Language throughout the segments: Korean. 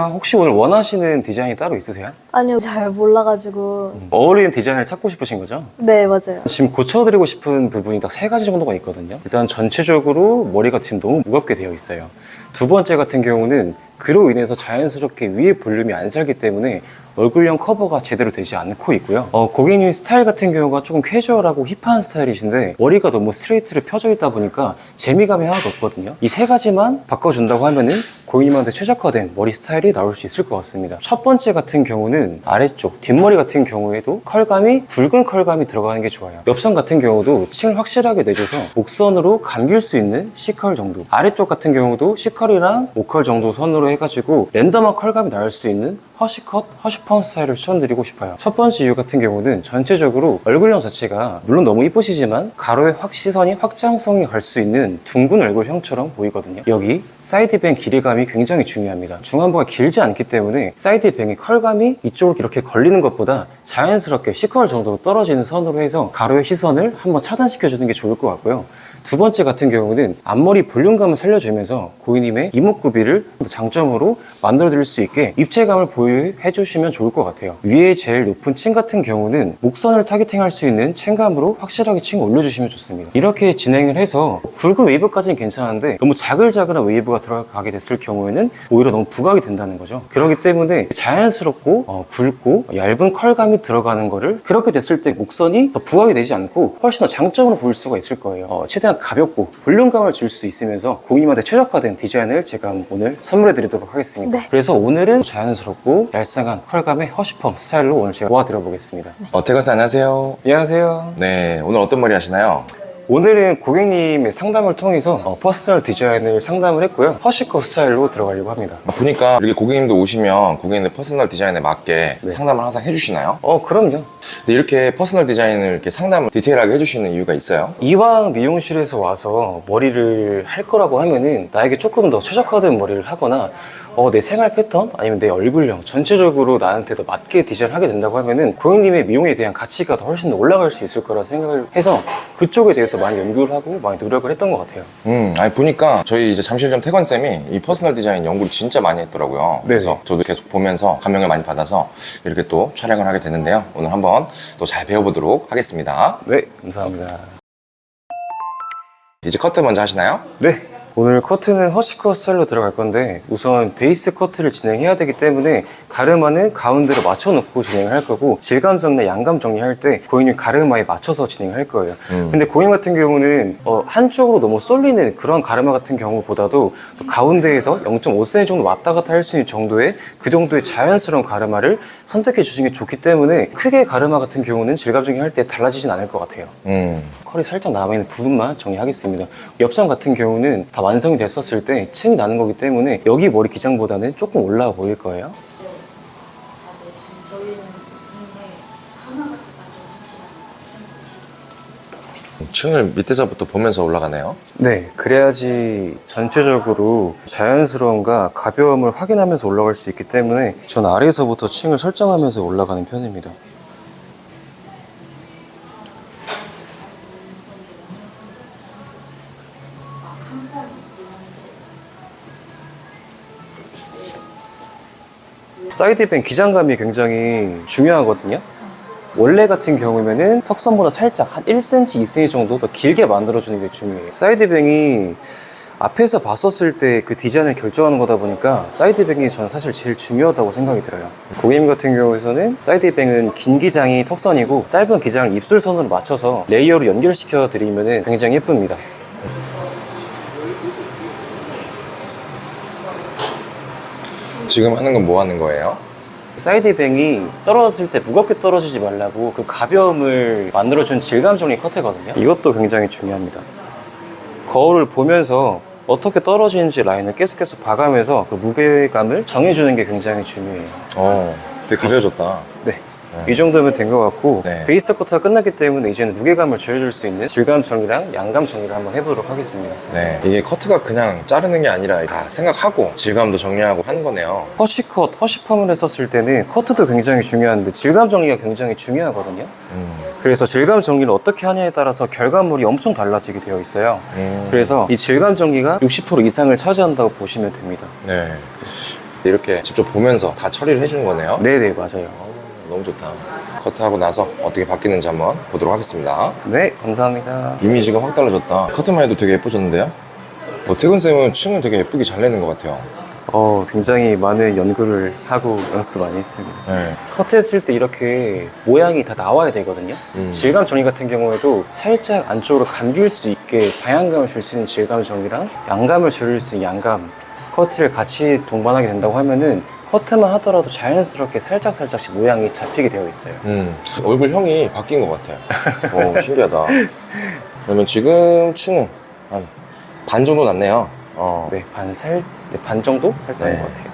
아, 혹시 오늘 원하시는 디자인이 따로 있으세요? 아니요, 잘 몰라가지고. 어울리는 디자인을 찾고 싶으신 거죠? 네, 맞아요. 지금 고쳐드리고 싶은 부분이 딱 세 가지 정도가 있거든요. 일단 전체적으로 머리가 지금 너무 무겁게 되어 있어요. 두 번째 같은 경우는 그로 인해서 자연스럽게 위에 볼륨이 안 살기 때문에 얼굴형 커버가 제대로 되지 않고 있고요. 어, 고객님 스타일 같은 경우가 조금 캐주얼하고 힙한 스타일이신데 머리가 너무 스트레이트로 펴져 있다 보니까 재미감이 하나도 없거든요. 이 세 가지만 바꿔준다고 하면은 고객님한테 최적화된 머리 스타일이 나올 수 있을 것 같습니다. 첫 번째 같은 경우는 아래쪽 뒷머리 같은 경우에도 컬감이 굵은 컬감이 들어가는 게 좋아요. 옆선 같은 경우도 층을 확실하게 내줘서 목선으로 감길 수 있는 C컬 정도. 아래쪽 같은 경우도 C컬이랑 5컬 정도 선으로 해가지고 랜덤한 컬감이 나올 수 있는 허시컷, 허시펌 스타일을 추천드리고 싶어요. 첫 번째 이유 같은 경우는 전체적으로 얼굴형 자체가 물론 너무 이쁘시지만 가로의 확 시선이 확장성이 갈 수 있는 둥근 얼굴형처럼 보이거든요. 여기 사이드뱅 길이감이 굉장히 중요합니다. 중안부가 길지 않기 때문에 사이드뱅의 컬감이 이쪽으로 이렇게 걸리는 것보다 자연스럽게 C컬 정도로 떨어지는 선으로 해서 가로의 시선을 한번 차단시켜주는 게 좋을 것 같고요. 두 번째 같은 경우는 앞머리 볼륨감을 살려주면서 고객님의 이목구비를 더 장점으로 만들어드릴 수 있게 입체감을 보유해 주시면 좋을 것 같아요. 위에 제일 높은 층 같은 경우는 목선을 타겟팅할 수 있는 층감으로 확실하게 층을 올려주시면 좋습니다. 이렇게 진행을 해서 굵은 웨이브까지는 괜찮은데 너무 자글자글한 웨이브가 들어가게 됐을 경우에는 오히려 너무 부각이 된다는 거죠. 그렇기 때문에 자연스럽고 어, 굵고 얇은 컬감이 들어가는 거를 그렇게 됐을 때 목선이 더 부각이 되지 않고 훨씬 더 장점으로 보일 수가 있을 거예요. 어, 최대한 가볍고 볼륨감을 줄 수 있으면서 고객님한테 최적화된 디자인을 제가 오늘 선물해 드리도록 하겠습니다. 네. 그래서 오늘은 자연스럽고 얄쌍한 컬감의 허쉬펌 스타일로 오늘 제가 도와드려 보겠습니다. 어, 태건씨 안녕하세요. 안녕하세요. 네, 오늘 어떤 머리 하시나요? 오늘은 고객님의 상담을 통해서 어, 퍼스널 디자인을 상담을 했고요. 허쉬컷 스타일로 들어가려고 합니다. 아, 보니까 이렇게 고객님도 오시면 고객님의 퍼스널 디자인에 맞게 네. 상담을 항상 해주시나요? 어, 그럼요. 근데 이렇게 퍼스널 디자인을 이렇게 상담을 디테일하게 해주시는 이유가 있어요? 이왕 미용실에서 와서 머리를 할 거라고 하면은 나에게 조금 더 최적화된 머리를 하거나 어, 내 생활 패턴 아니면 내 얼굴형 전체적으로 나한테 더 맞게 디자인을 하게 된다고 하면은 고객님의 미용에 대한 가치가 더 훨씬 더 올라갈 수 있을 거라 생각을 해서 그쪽에 대해서 많이 연구를 하고 많이 노력을 했던 것 같아요. 음, 아니 보니까 저희 이제 잠실점 태건 쌤이 이 퍼스널 디자인 연구를 진짜 많이 했더라고요. 그래서 저도 계속 보면서 감명을 많이 받아서 이렇게 또 촬영을 하게 됐는데요. 오늘 한번 또 잘 배워보도록 하겠습니다. 네, 감사합니다. 이제 커트 먼저 하시나요? 네. 오늘 커트는 허쉬컷 스타일로 들어갈 건데 우선 베이스 커트를 진행해야 되기 때문에 가르마는 가운데로 맞춰놓고 진행을 할 거고 질감 정리나 양감 정리할 때 고객님 가르마에 맞춰서 진행할 거예요. 근데 고객님 같은 경우는 어, 한쪽으로 너무 쏠리는 그런 가르마 같은 경우보다도 또 가운데에서 0.5cm 정도 왔다 갔다 할 수 있는 정도의 그 정도의 자연스러운 가르마를 선택해 주시는 게 좋기 때문에 크게 가르마 같은 경우는 질감 정리할 때 달라지진 않을 것 같아요. 음, 컬이 살짝 남아있는 부분만 정리하겠습니다. 옆선 같은 경우는 다 완성이 됐었을 때 층이 나는 거기 때문에 여기 머리 기장보다는 조금 올라가 보일 거예요. 층을 밑에서부터 보면서 올라가네요. 네, 그래야지 전체적으로 자연스러움과 가벼움을 확인하면서 올라갈 수 있기 때문에 전 아래에서부터 층을 설정하면서 올라가는 편입니다. 사이드뱅 기장감이 굉장히 중요하거든요. 원래 같은 경우면은 턱선보다 살짝 한 1cm, 2cm 정도 더 길게 만들어주는 게 중요해요. 사이드뱅이 앞에서 봤었을 때 그 디자인을 결정하는 거다 보니까 사이드뱅이 저는 사실 제일 중요하다고 생각이 들어요. 고객님 같은 경우에서는 사이드뱅은 긴 기장이 턱선이고 짧은 기장을 입술선으로 맞춰서 레이어로 연결시켜 드리면 굉장히 예쁩니다. 지금 하는 건 뭐 하는 거예요? 사이드뱅이 떨어졌을 때 무겁게 떨어지지 말라고 그 가벼움을 만들어준 질감 정리 커트거든요. 이것도 굉장히 중요합니다. 거울을 보면서 어떻게 떨어지는지 라인을 계속 계속 봐가면서 그 무게감을 정해주는 게 굉장히 중요해요. 어, 되게 가벼워졌다. 네. 이 정도면 된 것 같고 네. 베이스 커트가 끝났기 때문에 이제는 무게감을 줄여줄 수 있는 질감 정리랑 양감 정리를 한번 해보도록 하겠습니다. 네, 이게 커트가 그냥 자르는 게 아니라 다 생각하고 질감도 정리하고 하는 거네요. 허쉬컷, 허쉬펌을 했었을 때는 커트도 굉장히 중요한데 질감 정리가 굉장히 중요하거든요. 음, 그래서 질감 정리를 어떻게 하냐에 따라서 결과물이 엄청 달라지게 되어 있어요. 음. 그래서 이 질감 정리가 60% 이상을 차지한다고 보시면 됩니다. 네. 이렇게 직접 보면서 다 처리를 해주는 거네요. 네네, 맞아요. 너무 좋다. 커트하고 나서 어떻게 바뀌는지 한번 보도록 하겠습니다. 네, 감사합니다. 이미지가 확 달라졌다. 커트만 해도 되게 예뻐졌는데요? 뭐 태근쌤은 층을 되게 예쁘게 잘 내는 것 같아요. 어, 굉장히 많은 연구를 하고 연습도 많이 했습니다. 네. 커트했을 때 이렇게 모양이 다 나와야 되거든요. 음. 질감 정리 같은 경우에도 살짝 안쪽으로 감길 수 있게 방향감을 줄 수 있는 질감 정리랑 양감을 줄일 수 있는 양감 커트를 같이 동반하게 된다고 하면은 커트만 하더라도 자연스럽게 살짝 살짝씩 모양이 잡히게 되어 있어요. 음, 얼굴형이 바뀐 것 같아요. 오, 신기하다. 그러면 지금 층은 한 반 정도 났네요. 어. 네, 반 살, 네, 반 정도 살짝인 네. 것 같아요.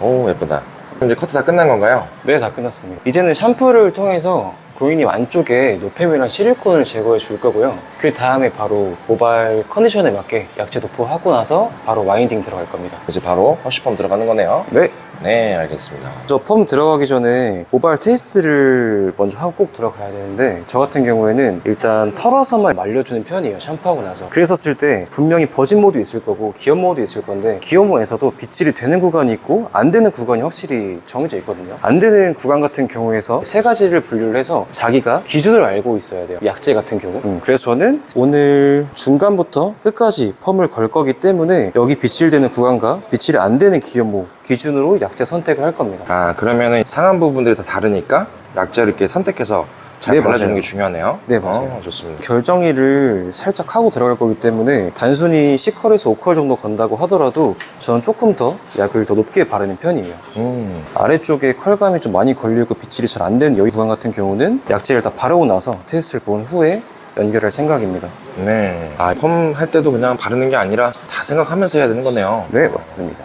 오, 예쁘다. 그럼 이제 커트 다 끝난 건가요? 네, 다 끝났습니다. 이제는 샴푸를 통해서 고객님 안쪽에 노폐물이나 실리콘을 제거해 줄 거고요. 그 다음에 바로 모발 컨디션에 맞게 약재 도포하고 나서 바로 와인딩 들어갈 겁니다. 이제 바로 허쉬펌 들어가는 거네요. 네. 네, 알겠습니다. 저 펌 들어가기 전에 모발 테스트를 먼저 하고 꼭 들어가야 되는데 저 같은 경우에는 일단 털어서만 말려주는 편이에요 샴푸하고 나서. 쓸때 분명히 버진 모드 있을 거고 기업 모드 있을 건데 기업 모드에서도 빗질이 되는 구간이 있고 안 되는 구간이 확실히 정해져 있거든요. 안 되는 구간 같은 경우에서 세 가지를 분류를 해서 자기가 기준을 알고 있어야 돼요 약재 같은 경우. 음, 그래서 저는 오늘 중간부터 끝까지 펌을 걸 거기 때문에 여기 빗질되는 구간과 빗질이 안 되는 기업 모 기준으로 약재 선택을 할 겁니다 아, 그러면은 상한 부분들이 다 다르니까 약재를 이렇게 선택해서 잘 네, 발라주는 맞아요. 게 중요하네요. 네, 맞아요. 어, 좋습니다. 결정리를 살짝 하고 들어갈 거기 때문에 단순히 C컬에서 5컬 정도 건다고 하더라도 저는 조금 더 약을 더 높게 바르는 편이에요. 음, 아래쪽에 컬감이 좀 많이 걸리고 빗질이 잘 안 되는 여기 구간 같은 경우는 약재를 다 바르고 나서 테스트를 본 후에 연결할 생각입니다. 네. 아, 펌 할 때도 그냥 바르는 게 아니라 다 생각하면서 해야 되는 거네요. 네, 맞습니다.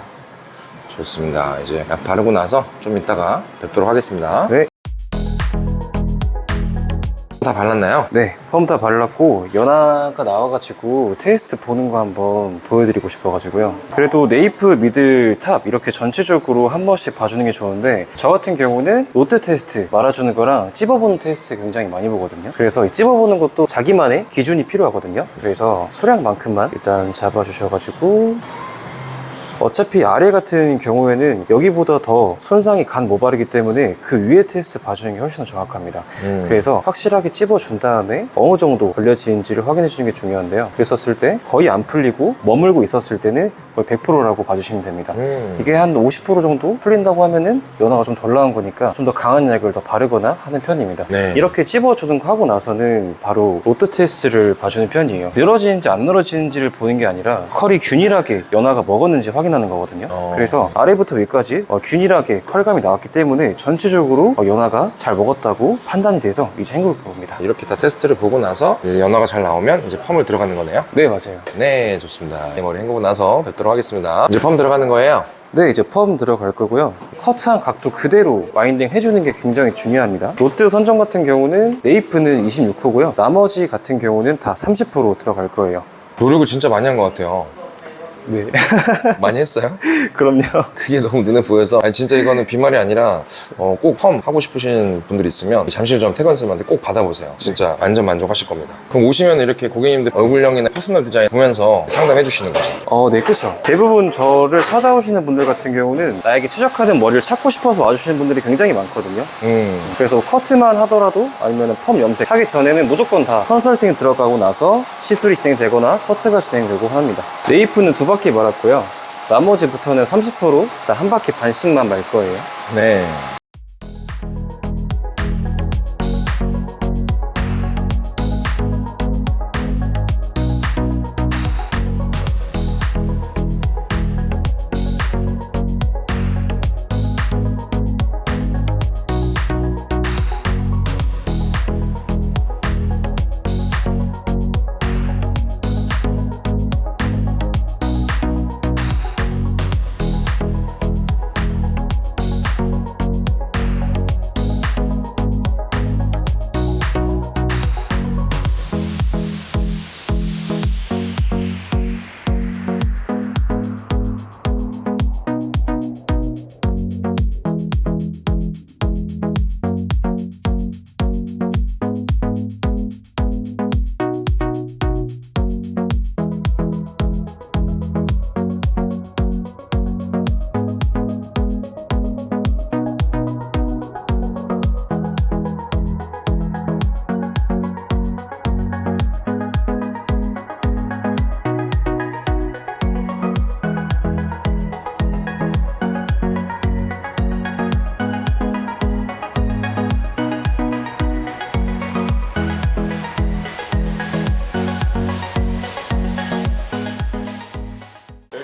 좋습니다. 이제 약 바르고 나서 좀 이따가 뵙도록 하겠습니다. 네. 다 발랐나요? 네, 펌 다 발랐고 연화가 나와가지고 테스트 보는 거 한번 보여드리고 싶어가지고요. 그래도 네이프, 미들, 탑 이렇게 전체적으로 한 번씩 봐주는 게 좋은데 저 같은 경우는 롯데 테스트 말아주는 거랑 찝어보는 테스트 굉장히 많이 보거든요. 그래서 이 찝어보는 것도 자기만의 기준이 필요하거든요. 그래서 소량만큼만 일단 잡아주셔가지고 어차피 아래 같은 경우에는 여기보다 더 손상이 간 모발이기 때문에 그 위에 테스트 봐주는 게 훨씬 더 정확합니다. 음. 그래서 확실하게 찝어준 다음에 어느 정도 걸려진지를 확인해 주는 게 중요한데요. 그랬었을 때 거의 안 풀리고 머물고 있었을 때는 거의 100%라고 봐주시면 됩니다. 음. 이게 한 50% 정도 풀린다고 하면은 연화가 좀 덜 나온 거니까 좀 더 강한 약을 더 바르거나 하는 편입니다. 네. 이렇게 찝어주는 거 하고 나서는 바로 로트 테스트를 봐주는 편이에요. 늘어지는지 안 늘어지는지를 보는 게 아니라 컬이 균일하게 연화가 먹었는지 확인 하는 거거든요. 어. 그래서 아래부터 위까지 어, 균일하게 컬감이 나왔기 때문에 전체적으로 어, 연화가 잘 먹었다고 판단이 돼서 이제 헹굴 겁니다. 이렇게 다 테스트를 보고 나서 이제 연화가 잘 나오면 이제 펌을 들어가는 거네요. 네, 맞아요. 네, 좋습니다. 이 머리 헹구고 나서 뵙도록 하겠습니다. 이제 펌 들어가는 거예요. 네, 이제 펌 들어갈 거고요. 커트한 각도 그대로 와인딩 해주는 게 굉장히 중요합니다. 롯데 선정 같은 경우는 네이프는 26호고요. 나머지 같은 경우는 다 30% 들어갈 거예요. 노력을 진짜 많이 한 것 같아요. 네. 많이 했어요? 그럼요. 그게 너무 눈에 보여서 아니 진짜 이거는 빈말이 아니라 어, 꼭 펌 하고 싶으신 분들 있으면 잠실점 태건쌤한테 꼭 받아보세요 진짜 완전 만족하실 겁니다 그럼 오시면 이렇게 고객님들 얼굴형이나 퍼스널 디자인 보면서 상담해 주시는 거죠 어, 네, 그쵸. 대부분 저를 찾아오시는 분들 같은 경우는 나에게 최적화된 머리를 찾고 싶어서 와주시는 분들이 굉장히 많거든요. 음 그래서 커트만 하더라도 아니면 펌 염색 하기 전에는 무조건 다 컨설팅 들어가고 나서 시술이 진행되거나 커트가 진행되고 합니다. 네이프는 두 바퀴 말았고요. 나머지부터는 30%한 바퀴 반씩만 말 거예요. 네.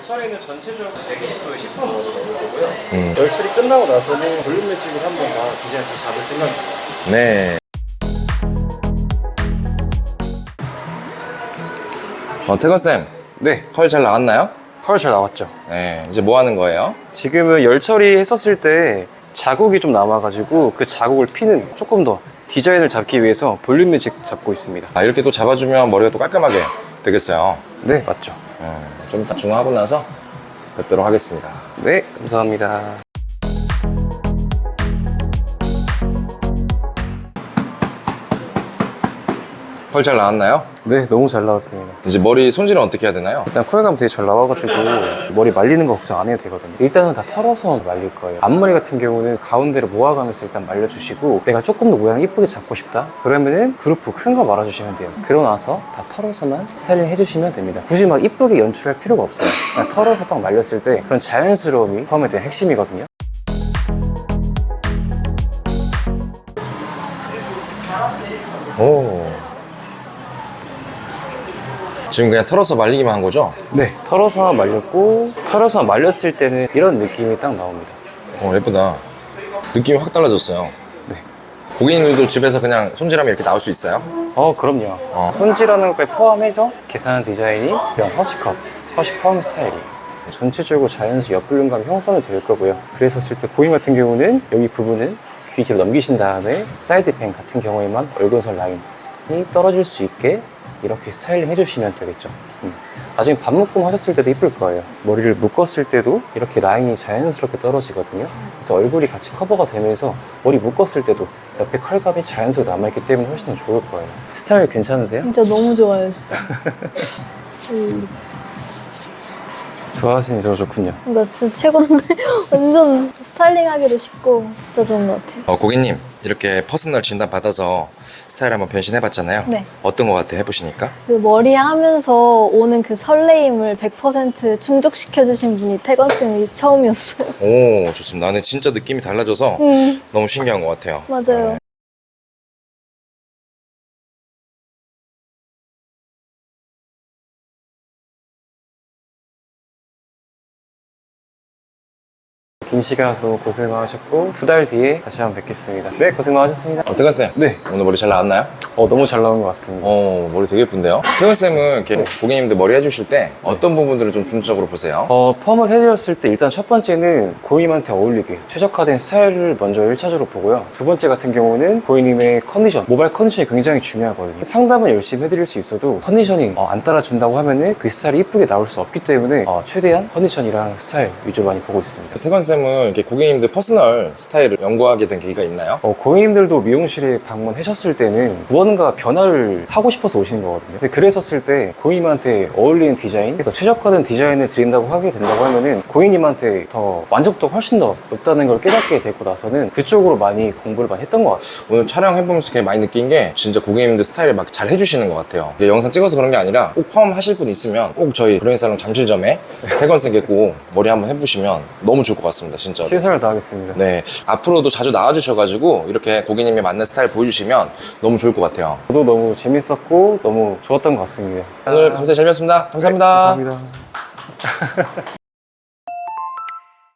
처리는 전체적으로 120도에 10분 정도 넣을 거고요. 열 처리 끝나고 나서는 볼륨 매직을 한번 다 디자인 다시 잡을 생각입니다. 네. 어, 태건쌤, 네, 컬 잘 나왔나요? 컬 잘 나왔죠. 네. 이제 뭐 하는 거예요? 지금은 열 처리했었을 때 자국이 좀 남아가지고 그 자국을 피는 조금 더 디자인을 잡기 위해서 볼륨 매직 잡고 있습니다. 아, 이렇게 또 잡아주면 머리가 또 깔끔하게 되겠어요. 네, 맞죠. 어, 좀 이따 중화하고 나서 뵙도록 하겠습니다. 네, 감사합니다. 컬잘 나왔나요? 네, 너무 잘 나왔습니다. 이제 머리 손질은 어떻게 해야 되나요? 일단 쿨감 되게 잘 나와가지고 머리 말리는 거 걱정 안 해도 되거든요. 일단은 다 털어서 말릴 거예요. 앞머리 같은 경우는 가운데로 모아가면서 일단 말려주시고 내가 조금 더 모양 이쁘게 잡고 싶다? 그러면은 그루프 큰 거 말아주시면 돼요. 그러고 나서 다 털어서만 스타일링 해주시면 됩니다. 굳이 막 이쁘게 연출할 필요가 없어요. 그냥 털어서 딱 말렸을 때 그런 자연스러움이 펌에 대한 핵심이거든요. 오. 지금 그냥 털어서 말리기만 한 거죠? 네, 털어서 말렸고 털어서 말렸을 때는 이런 느낌이 딱 나옵니다. 어, 예쁘다. 느낌이 확 달라졌어요. 네. 고객님들도 집에서 그냥 손질하면 이렇게 나올 수 있어요? 어, 그럼요. 어. 손질하는 걸 포함해서 계산한 디자인이 이런 허시컷, 허시 펌 스타일이에요. 전체적으로 자연스 옆불륜감 형성이 될 거고요. 그래서 쓸때 고인 같은 경우는 여기 부분은 귀 뒤로 넘기신 다음에 사이드펜 같은 경우에만 얼굴선 라인이 떨어질 수 있게 이렇게 스타일링 해주시면 되겠죠. 음. 나중에 반묶음 하셨을 때도 이쁠 거예요. 머리를 묶었을 때도 이렇게 라인이 자연스럽게 떨어지거든요. 그래서 얼굴이 같이 커버가 되면서 머리 묶었을 때도 옆에 컬감이 자연스럽게 남아있기 때문에 훨씬 더 좋을 거예요. 스타일 괜찮으세요? 진짜 너무 좋아요, 진짜. 음, 좋아하시니 저 좋군요. 나 진짜 최고인데 완전 스타일링하기도 쉽고 진짜 좋은 것 같아요. 어, 고객님, 이렇게 퍼스널 진단 받아서 스타일 한번 변신해봤잖아요. 네. 어떤 것 같아요? 해보시니까? 그 머리 하면서 오는 그 설레임을 100% 충족시켜주신 분이 태건 쌤이 처음이었어요. 오, 좋습니다. 나는 진짜 느낌이 달라져서 음, 너무 신기한 것 같아요. 맞아요. 긴 시간 너무 고생 많으셨고 두 달 뒤에 다시 한번 뵙겠습니다. 네, 고생 많으셨습니다. 어, 태건쌤. 네. 오늘 머리 잘 나왔나요? 어, 너무 잘 나온 것 같습니다. 어, 머리 되게 예쁜데요? 태건쌤은 이렇게 고객님들 머리 해주실 때 어떤 부분들을 좀 중점적으로 보세요? 어, 펌을 해드렸을 때 일단 첫 번째는 고객님한테 어울리게 최적화된 스타일을 먼저 1차적으로 보고요. 두 번째 같은 경우는 고객님의 컨디션, 모발 컨디션이 굉장히 중요하거든요. 상담은 열심히 해드릴 수 있어도 컨디션이 어, 안 따라준다고 하면은 그 스타일이 이쁘게 나올 수 없기 때문에 어, 최대한 컨디션이랑 스타일 위주로 많이 보고 있습니다. 태건쌤 은 이렇게 고객님들 퍼스널 스타일을 연구하게 된 계기가 있나요? 어, 고객님들도 미용실에 방문하셨을 때는 무언가 변화를 하고 싶어서 오시는 거거든요. 근데 그랬었을 때 고객님한테 어울리는 디자인, 더 최적화된 디자인을 드린다고 하게 된다고 하면은 고객님한테 더 만족도가 훨씬 더 높다는 걸 깨닫게 되고 나서는 그쪽으로 많이 공부를 많이 했던 것 같아요. 오늘 촬영해보면서 되게 많이 느낀 게 진짜 고객님들 스타일을 막 잘 해주시는 것 같아요. 영상 찍어서 그런 게 아니라 꼭펌 하실 분 있으면 꼭 저희 브레인살롱 잠실점에 태건쌤께 꼭 머리 한번 해보시면 너무 좋을 것 같습니다. 진짜. 최선을 다하겠습니다. 네. 앞으로도 자주 나와주셔가지고 이렇게 고객님이 맞는 스타일 보여주시면 너무 좋을 것 같아요. 저도 너무 재밌었고 너무 좋았던 것 같습니다. 오늘 밤새 잘 뵙습니다. 감사합니다. 감사합니다.